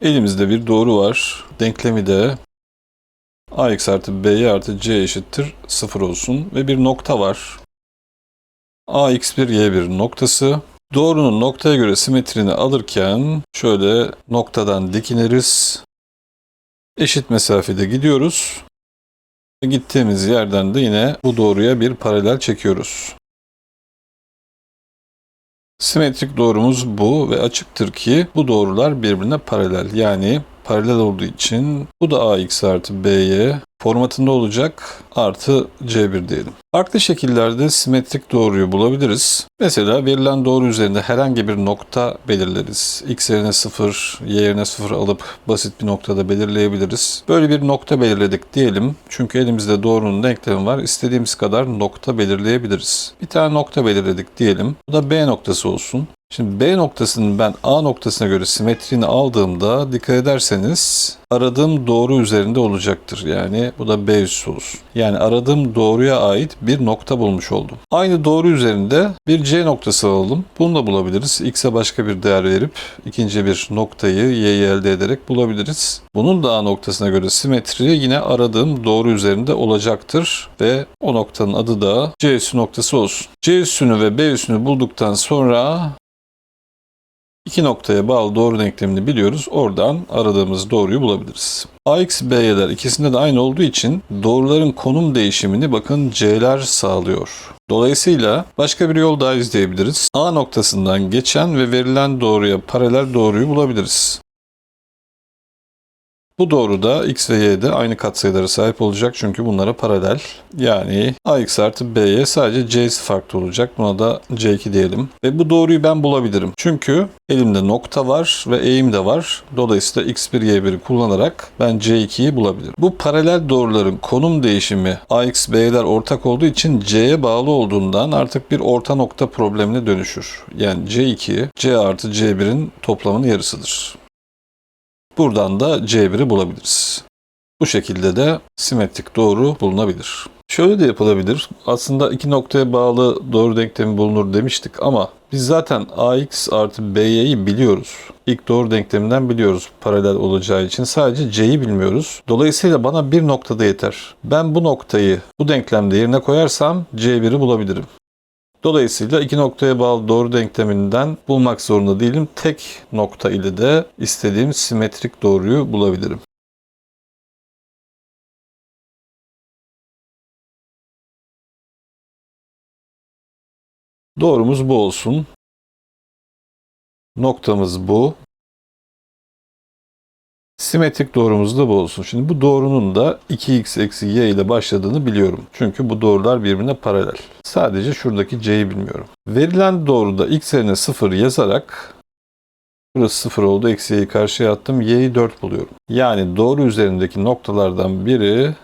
Elimizde bir doğru var. Denklemi de ax artı by artı c eşittir 0 olsun. Ve bir nokta var. ax1 y1 noktası. Doğrunun noktaya göre simetrini alırken şöyle noktadan dikiniriz. Eşit mesafede gidiyoruz. Gittiğimiz yerden de yine bu doğruya bir paralel çekiyoruz. Simetrik doğrumuz bu ve açıktır ki bu doğrular birbirine paralel. Yani paralel olduğu için bu da ax artı by formatında olacak artı c1 diyelim. Farklı şekillerde simetrik doğruyu bulabiliriz. Mesela verilen doğru üzerinde herhangi bir nokta belirleriz. x yerine 0, y yerine 0 alıp basit bir noktada belirleyebiliriz. Böyle bir nokta belirledik diyelim. Çünkü elimizde doğrunun denklemi var. İstediğimiz kadar nokta belirleyebiliriz. Bir tane nokta belirledik diyelim. Bu da B noktası olsun. Şimdi B noktasının ben A noktasına göre simetriğini aldığımda dikkat ederseniz aradığım doğru üzerinde olacaktır. Yani bu da B üssü olsun. Yani aradığım doğruya ait bir nokta bulmuş oldum. Aynı doğru üzerinde bir C noktası alalım. Bunu da bulabiliriz. X'e başka bir değer verip ikinci bir noktayı Y'yi elde ederek bulabiliriz. Bunun da A noktasına göre simetri yine aradığım doğru üzerinde olacaktır. Ve o noktanın adı da C üssü noktası olsun. C üssünü ve B üssünü bulduktan sonra İki noktaya bağlı doğru denklemini biliyoruz. Oradan aradığımız doğruyu bulabiliriz. AX, B'ler ikisinde de aynı olduğu için doğruların konum değişimini bakın C'ler sağlıyor. Dolayısıyla başka bir yol daha izleyebiliriz. A noktasından geçen ve verilen doğruya paralel doğruyu bulabiliriz. Bu doğruda x ve y'de aynı katsayılara sahip olacak çünkü bunlara paralel. Yani ax artı b'ye sadece c'si farklı olacak. Buna da c2 diyelim. Ve bu doğruyu ben bulabilirim. Çünkü elimde nokta var ve eğim de var. Dolayısıyla x1 y1'i kullanarak ben c2'yi bulabilirim. Bu paralel doğruların konum değişimi ax b'ler ortak olduğu için c'ye bağlı olduğundan artık bir orta nokta problemine dönüşür. Yani c2 c artı c1'in toplamının yarısıdır. Buradan da C1'i bulabiliriz. Bu şekilde de simetrik doğru bulunabilir. Şöyle de yapılabilir. Aslında iki noktaya bağlı doğru denklemi bulunur demiştik ama biz zaten AX artı BY'yi biliyoruz. İlk doğru denkleminden biliyoruz paralel olacağı için. Sadece C'yi bilmiyoruz. Dolayısıyla bana bir noktada yeter. Ben bu noktayı bu denklemde yerine koyarsam C1'i bulabilirim. Dolayısıyla iki noktaya bağlı doğru denkleminden bulmak zorunda değilim. Tek nokta ile de istediğim simetrik doğruyu bulabilirim. Doğrumuz bu olsun. Noktamız bu. Simetrik doğrumuz da bu olsun. Şimdi bu doğrunun da 2x eksi y ile başladığını biliyorum. Çünkü bu doğrular birbirine paralel. Sadece şuradaki c'yi bilmiyorum. Verilen doğruda x yerine 0 yazarak burası 0 oldu. Eksi y'yi karşıya attım. y'yi 4 buluyorum. Yani doğru üzerindeki noktalardan biri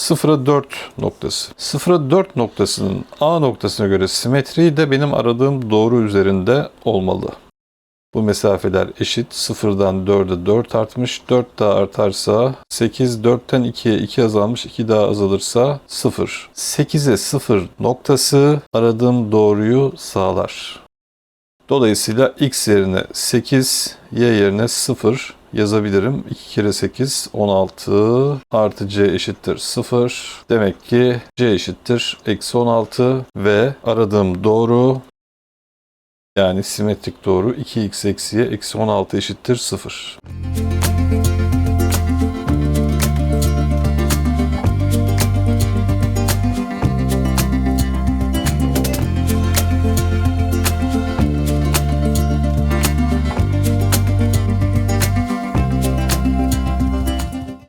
0'a 4 noktası. 0'a 4 noktasının A noktasına göre simetriği de benim aradığım doğru üzerinde olmalı. Bu mesafeler eşit. 0'dan 4'e 4 artmış. 4 daha artarsa 8, 4'ten 2'ye 2 azalmış. 2 daha azalırsa 0. 8'e 0 noktası aradığım doğruyu sağlar. Dolayısıyla x yerine 8, y yerine 0 yazabilirim. 2 kere 8 16 artı c eşittir 0. Demek ki c eşittir eksi 16 ve aradığım doğru yani simetrik doğru 2x eksiye eksi 16 eşittir 0.